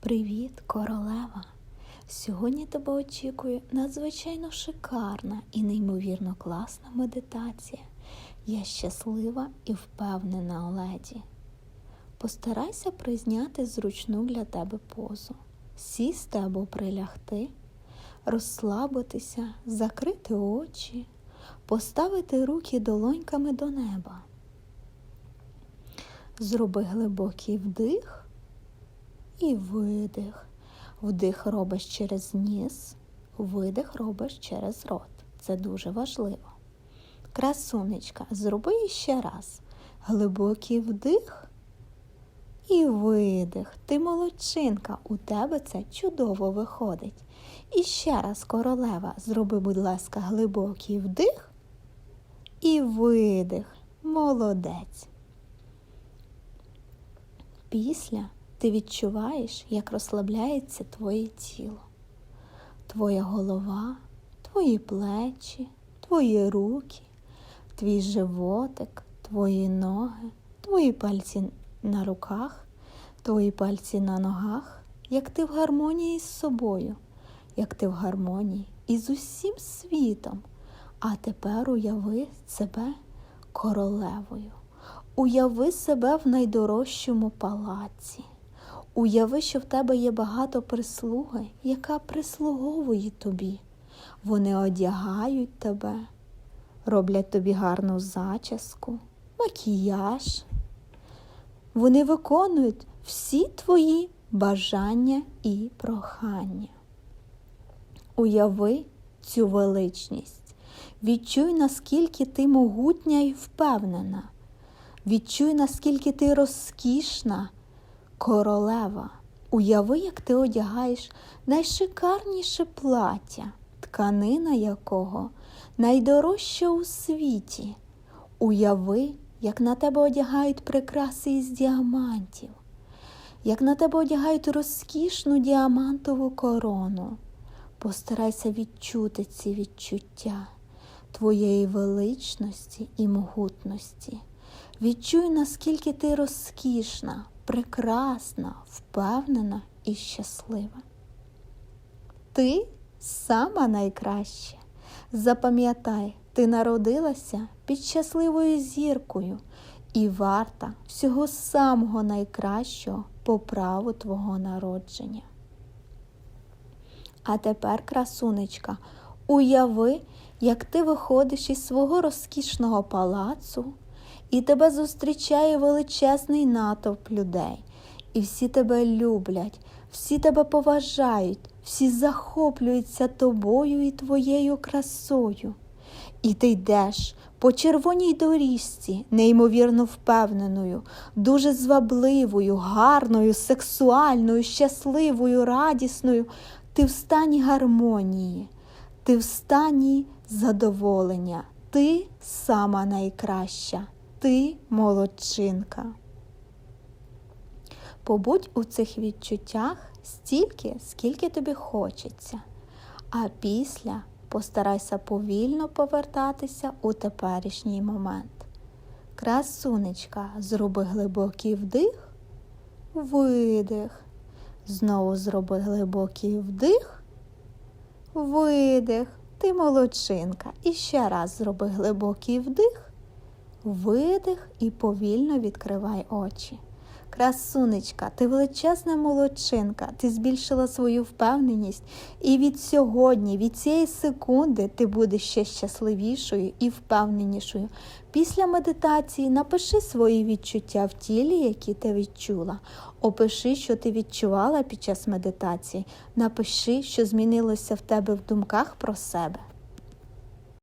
Привіт, королева! Сьогодні тебе очікує надзвичайно шикарна і неймовірно класна медитація. Я щаслива і впевнена у леді. Постарайся призняти зручну для тебе позу, сісти або прилягти, розслабитися, закрити очі, поставити руки долоньками до неба. Зроби глибокий вдих і видих. Вдих робиш через ніс, видих робиш через рот. Це дуже важливо. Красунечка, зроби ще раз. Глибокий вдих і видих. Ти молодчинка, у тебе це чудово виходить. І ще раз, королева, зроби, будь ласка, глибокий вдих і видих. Молодець. Після ти відчуваєш, як розслабляється твоє тіло, твоя голова, твої плечі, твої руки, твій животик, твої ноги, твої пальці на руках, твої пальці на ногах, як ти в гармонії з собою, як ти в гармонії із усім світом. А тепер уяви себе королевою. Уяви себе в найдорожчому палаці. Уяви, що в тебе є багато прислуги, яка прислуговує тобі. Вони одягають тебе, роблять тобі гарну зачіску, макіяж. Вони виконують всі твої бажання і прохання. Уяви цю величність, відчуй, наскільки ти могутня і впевнена. Відчуй, наскільки ти розкішна королева. Уяви, як ти одягаєш найшикарніше плаття, тканина якого найдорожча у світі. Уяви, як на тебе одягають прикраси із діамантів, як на тебе одягають розкішну діамантову корону. Постарайся відчути ці відчуття твоєї величності і могутності. Відчуй, наскільки ти розкішна, прекрасна, впевнена і щаслива. Ти сама найкраща. Запам'ятай, ти народилася під щасливою зіркою і варта всього самого найкращого по праву твого народження. А тепер, красунечка, уяви, як ти виходиш із свого розкішного палацу і тебе зустрічає величезний натовп людей, і всі тебе люблять, всі тебе поважають, всі захоплюються тобою і твоєю красою. І ти йдеш по червоній доріжці, неймовірно впевненою, дуже звабливою, гарною, сексуальною, щасливою, радісною. Ти в стані гармонії, ти в стані задоволення, ти сама найкраща ти молодчинка. Побудь у цих відчуттях стільки, скільки тобі хочеться, а після постарайся повільно повертатися у теперішній момент. Красунечка, зроби глибокий вдих, видих. Знову зроби глибокий вдих, видих. Ти молодчинка. І ще раз зроби глибокий вдих видих і повільно відкривай очі. Красунечка, ти величезна молодчинка, ти збільшила свою впевненість, і від сьогодні, від цієї секунди, ти будеш ще щасливішою і впевненішою. Після медитації напиши свої відчуття в тілі, які ти відчула. Опиши, що ти відчувала під час медитації. Напиши, що змінилося в тебе в думках про себе.